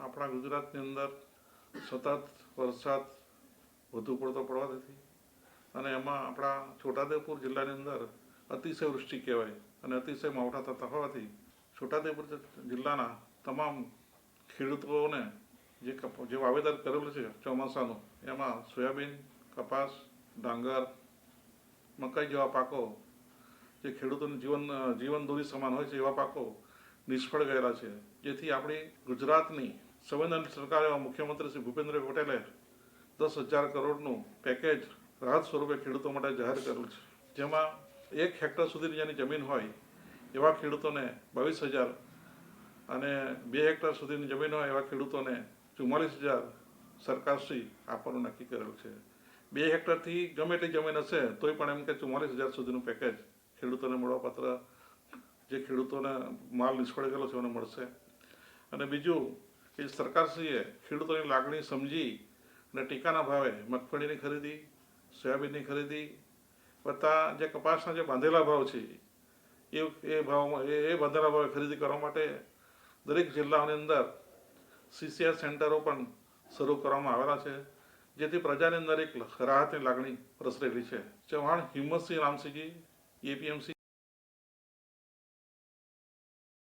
આપણા ગુજરાતની અંદર સતત વરસાદ વધુ પડતો પડવાથી અને એમાં આપણા છોટાઉદેપુર જિલ્લાની અંદર અતિશય વૃષ્ટિ કહેવાય અને અતિશય માવઠા થતા હોવાથી છોટાઉદેપુર જિલ્લાના તમામ ખેડૂતોને જે કપ, જે વાવેતર કરેલું છે ચોમાસાનું, એમાં સોયાબીન, કપાસ, ડાંગર, મકાઈ જેવા પાકો જે ખેડૂતોનું જીવન જીવન દોરી સમાન હોય છે એવા પાકો નિષ્ફળ ગયેલા છે. જેથી આપણી ગુજરાતની સંવેદનશીલ સરકાર એવા મુખ્યમંત્રી શ્રી ભૂપેન્દ્ર પટેલે દસ હજાર કરોડનું પેકેજ રાહત સ્વરૂપે ખેડૂતો માટે જાહેર કરેલું છે. જેમાં એક હેક્ટર સુધીની જેની જમીન હોય, એવા ખેડૂતોને બાવીસ હજાર અને બે હેક્ટર સુધીની જમીન હોય, એવા ખેડૂતોને ચુમ્માલીસ હજાર સરકારશ્રી આપવાનું નક્કી કરેલું છે. બે હેક્ટરથી ગમે તે જમીન હશે, તોય પણ એમ કે ચુમ્માલીસ હજાર સુધીનું પેકેજ ખેડૂતોને મળવાપાત્ર જે ખેડૂતોને માલ નિષ્ફળ ગયેલો છે, એને મળશે. અને બીજું કે સરકારશ્રીએ ખેડૂતોની લાગણી સમજી અને ટેકાના ભાવે મગફળીની ખરીદી, સોયાબીનની ખરીદી વત્તા જે કપાસના જે બાંધેલા ભાવ છે, એ એ ભાવમાં એ બાંધેલા ભાવે ખરીદી કરવા માટે દરેક જિલ્લાઓની અંદર સીસીઆર સેન્ટરો પણ શરૂ કરવામાં આવેલા છે, જેથી પ્રજાની અંદર એક રાહતની લાગણી પ્રસરેલી છે. ચૌહાણ હિંમતસિંહ રામસિંહજી એપીએમસી